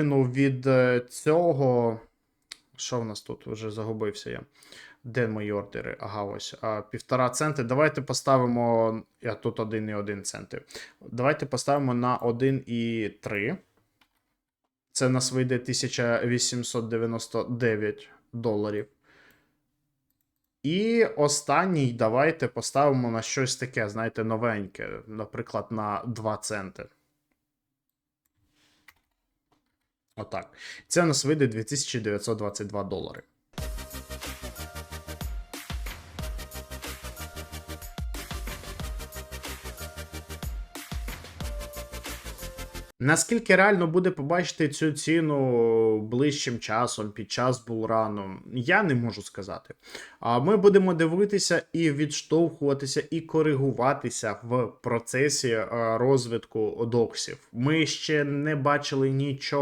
Від е, цього. Що в нас тут? Вже загубився я. Де мої ордери? Ага, ось. А, півтора центи. Давайте поставимо. Я тут 1,1 центи. Давайте поставимо на 1,3. Це нас вийде 1899 доларів. І останній давайте поставимо на щось таке, знаєте, новеньке. Наприклад, на 2 центи. Отак. Це у нас вийде 2922 долари. Наскільки реально буде побачити цю ціну ближчим часом під час булрану, я не можу сказати. А ми будемо дивитися і відштовхуватися, і коригуватися в процесі е, розвитку доксів. Ми ще не бачили нічого.